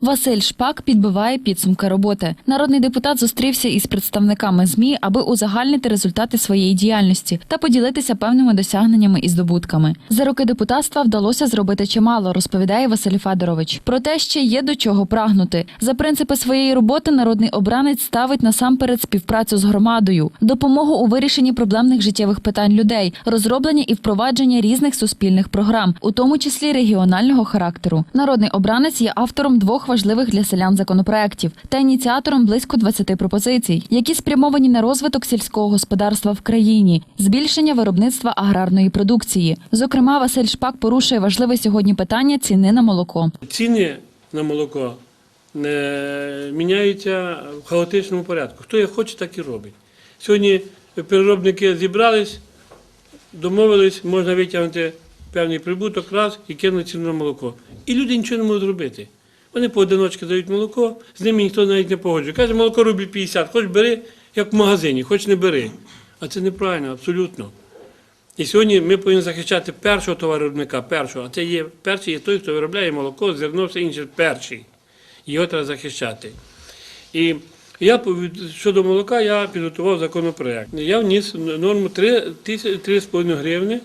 Василь Шпак підбиває підсумки роботи. Народний депутат зустрівся із представниками ЗМІ, аби узагальнити результати своєї діяльності та поділитися певними досягненнями і здобутками. За роки депутатства вдалося зробити чимало, розповідає Василь Федорович. Проте ще є до чого прагнути. За принципи своєї роботи народний обранець ставить насамперед співпрацю з громадою, допомогу у вирішенні проблемних життєвих питань людей, розроблення і впровадження різних суспільних програм, у тому числі регіонального характеру. Народний обранець є автором двох важливих для селян законопроєктів та ініціатором близько 20 пропозицій, які спрямовані на розвиток сільського господарства в країні, збільшення виробництва аграрної продукції. Зокрема, Василь Шпак порушує важливе сьогодні питання ціни на молоко. Ціни на молоко не міняються в хаотичному порядку. Хто як хоче, так і робить. Сьогодні переробники зібрались, домовились, можна витягнути певний прибуток раз і кинути ціну на молоко. І люди нічого не можуть зробити. Вони поодиночки дають молоко, з ними ніхто навіть не погоджує. Каже, молоко рубль 50, хоч бери, як в магазині, хоч не бери. А це неправильно, абсолютно. І сьогодні ми повинні захищати першого товаровиробника, першого. А це є перший є той, хто виробляє молоко, зерно, все інше перший. Його треба захищати. І я щодо молока я підготував законопроект. Я вніс норму 3 тисяч- 3,5 гривни,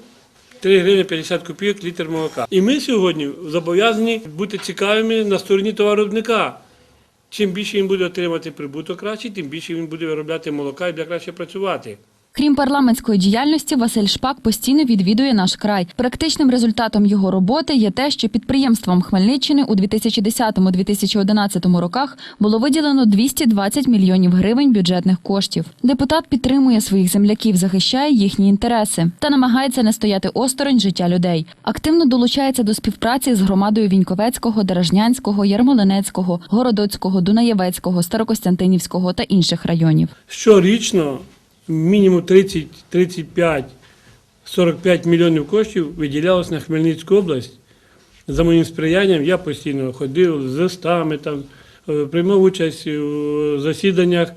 3 гривні 50 копійок літр молока. І ми сьогодні зобов'язані бути цікавими на стороні товаровиробника. Чим більше він буде отримати прибуток краще, тим більше він буде виробляти молока і буде краще працювати. Крім парламентської діяльності, Василь Шпак постійно відвідує наш край. Практичним результатом його роботи є те, що підприємствам Хмельниччини у 2010-2011 роках було виділено 220 мільйонів гривень бюджетних коштів. Депутат підтримує своїх земляків, захищає їхні інтереси та намагається не стояти осторонь життя людей. Активно долучається до співпраці з громадою Віньковецького, Дорожнянського, Ярмолинецького, Городоцького, Дунаєвецького, Старокостянтинівського та інших районів. Щорічно мінімум 30, 35, 45 мільйонів коштів виділялось на Хмельницьку область. За моїм сприянням я постійно ходив з листами, там, е, приймав участь у засіданнях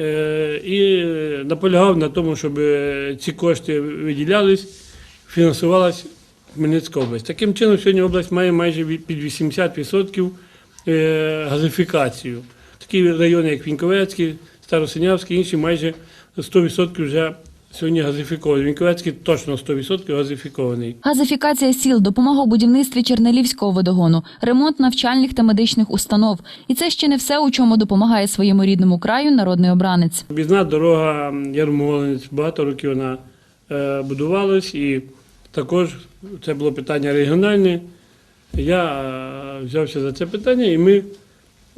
е, і наполягав на тому, щоб е, ці кошти виділялись, фінансувалась Хмельницька область. Таким чином, сьогодні область має майже під 80% е, газифікацію. Такі райони, як Віньковецький, Старосинявський, інші майже 100% вже сьогодні газифіковані. Віньковецький точно 100% газифікований. Газифікація сіл, допомога у будівництві Чернелівського водогону, ремонт навчальних та медичних установ. І це ще не все, у чому допомагає своєму рідному краю народний обранець. Об'їзна дорога Ярмолинець, багато років вона е, будувалась, і також це було питання регіональне. Я е, взявся за це питання, і ми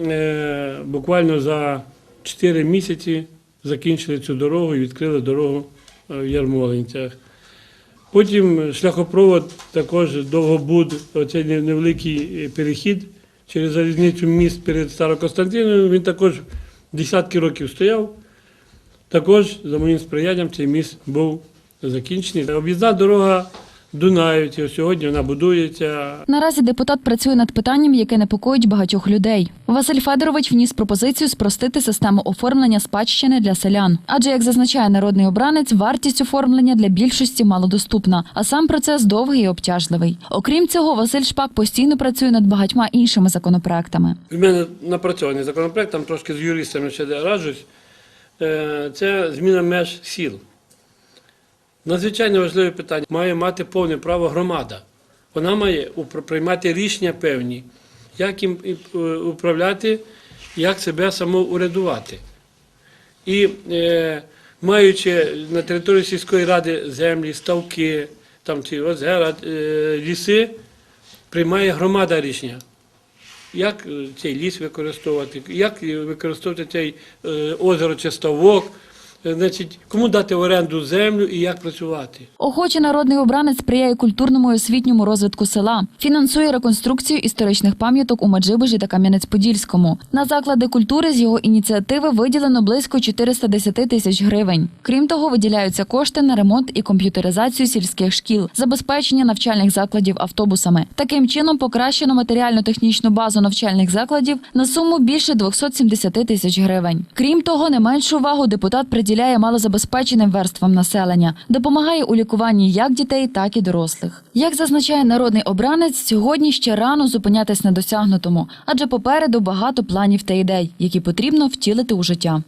е, буквально за 4 місяці закінчили цю дорогу і відкрили дорогу е, в Ярмолинцях. Потім шляхопровод також довгобуд, оцей не- невеликий е, перехід через залізницю міст перед Старокостянтиновим. Він також десятки років стояв. Також за моїм сприянням цей міст був закінчений. Об'їзна дорога Дунаївці, сьогодні вона будується. Наразі депутат працює над питанням, яке непокоїть багатьох людей. Василь Федорович вніс пропозицію спростити систему оформлення спадщини для селян. Адже, як зазначає народний обранець, вартість оформлення для більшості малодоступна, а сам процес довгий і обтяжливий. Окрім цього, Василь Шпак постійно працює над багатьма іншими законопроектами. У мене напрацьований законопроект, там трошки з юристами ще раджусь. Е, Це зміна меж сіл. Надзвичайно важливе питання. Має мати повне право громада. Вона має приймати рішення певні, як їм е, управляти, як себе самоурядувати. І е, маючи на території сільської ради землі, ставки, там ці озера, е, ліси, приймає громада рішення як е, цей ліс використовувати, як використовувати цей е, озеро чи ставок, значить, кому дати в оренду землю і як працювати. Охоче народний обранець сприяє культурному і освітньому розвитку села, фінансує реконструкцію історичних пам'яток у Меджибужі та Кам'янець-Подільському. На заклади культури з його ініціативи виділено близько 410 тисяч гривень. Крім того, виділяються кошти на ремонт і комп'ютеризацію сільських шкіл, забезпечення навчальних закладів автобусами. Таким чином покращено матеріально-технічну базу навчальних закладів на суму більше 270 тисяч гривень. Крім того, не меншу увагу депутат приділяє приділяє малозабезпеченим верствам населення, допомагає у лікуванні як дітей, так і дорослих. Як зазначає народний обранець, сьогодні ще рано зупинятись на досягнутому, адже попереду багато планів та ідей, які потрібно втілити у життя.